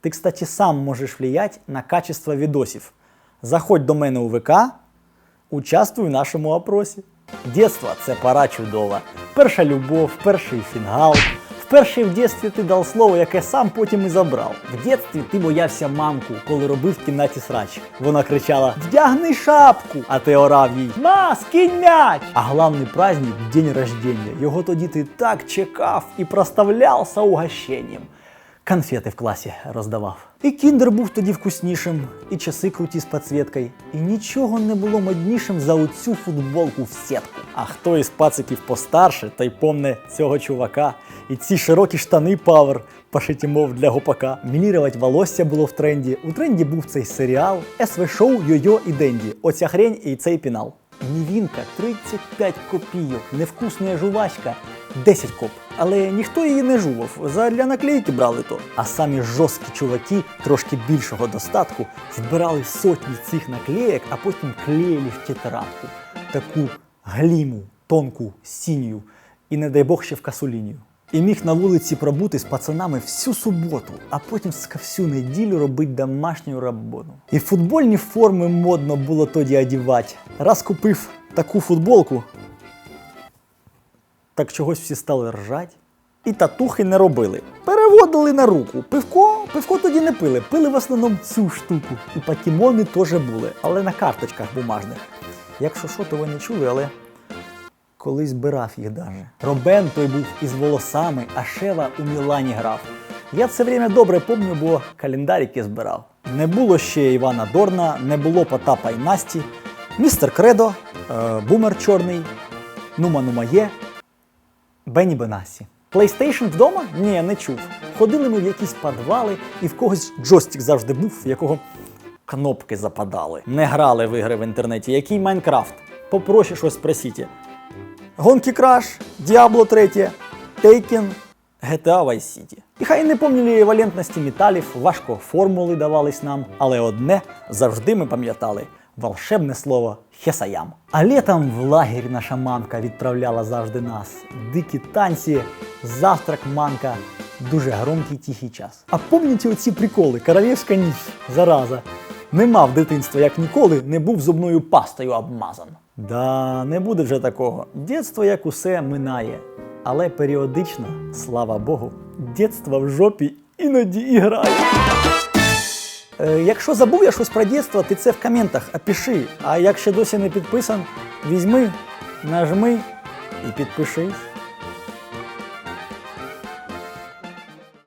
Ти, кстати, сам можеш влиять на качество відосів. Заходь до мене у ВК, участвуй в нашому опросі. Дєтство – це пора чудова. Перша любов, перший фінгал. Вперше в дєтстві ти дав слово, яке сам потім і забрав. В дєтстві ти боявся мамку, коли робив в кімнаті срач. Вона кричала: Вдягни шапку! А ти орав їй Ма, скинь м'яч! А главний праздник день рождення. Його тоді ти так чекав і проставлявся угощенням. Конфети в класі роздавав. І кіндер був тоді вкуснішим, і часи круті з підсвіткою. І нічого не було моднішим за оцю футболку в сітку. А хто із пациків постарше, той помне цього чувака. І ці широкі штани павер, пошиті мов для гопака. Мілірувати волосся було в тренді. У тренді був цей серіал, СВ-шоу Йо-Йо і Денді. Оця хрень і цей пінал. Нівінка 35 копійок, невкусна жувачка 10 коп. Але ніхто її не жував, задля наклейки брали то. А самі жорсткі чуваки трошки більшого достатку збирали сотні цих наклеєк, а потім клеїли в тетрадку. Таку гліму, тонку, синю і, не дай Бог, ще в касулінію. І міг на вулиці пробути з пацанами всю суботу, а потім всю неділю робити домашню роботу. І футбольні форми модно було тоді одівати. Раз купив таку футболку, так чогось всі стали ржать. І татухи не робили. Переводили на руку. Пивко, пивко тоді не пили. Пили в основному цю штуку. І патімони теж були, але на карточках бумажних. Якщо що, то ви не чули, але колись збирав їх даже. Робен той був із волосами, а Шева у Мілані грав. Я це время добре помню, бо календарики збирав. Не було ще Івана Дорна, не було Потапа і Насті, містер Кредо, е, Бумер Чорний, Нума Нума є, Бенні Бенасі. PlayStation вдома? Ні, не чув. Ходили ми в якісь підвали, і в когось джойстик завжди був, в якого кнопки западали. Не грали в ігри в інтернеті. Який Майнкрафт? Попроще щось спросіть. Гонки Краш, Diablo 3, Taken, GTA Vice City. І хай не помніли валентності металів, важко формули давались нам, але одне завжди ми пам'ятали волшебне слово Хесаям. А літом в лагерь наша мамка відправляла завжди нас. Дикі танці, завтрак манка, дуже громкий тихий час. А пам'ятаєте оці приколи, королівська ніч, зараза. Не мав дитинства, як ніколи, не був зубною пастою обмазан. Да, не буде вже такого. Дєтство, як усе, минає. Але періодично, слава Богу, дєтство в жопі іноді і грає. Е, якщо забув я щось про дєтство, ти це в коментах опиши. А якщо досі не підписан, візьми, нажми і підпишись.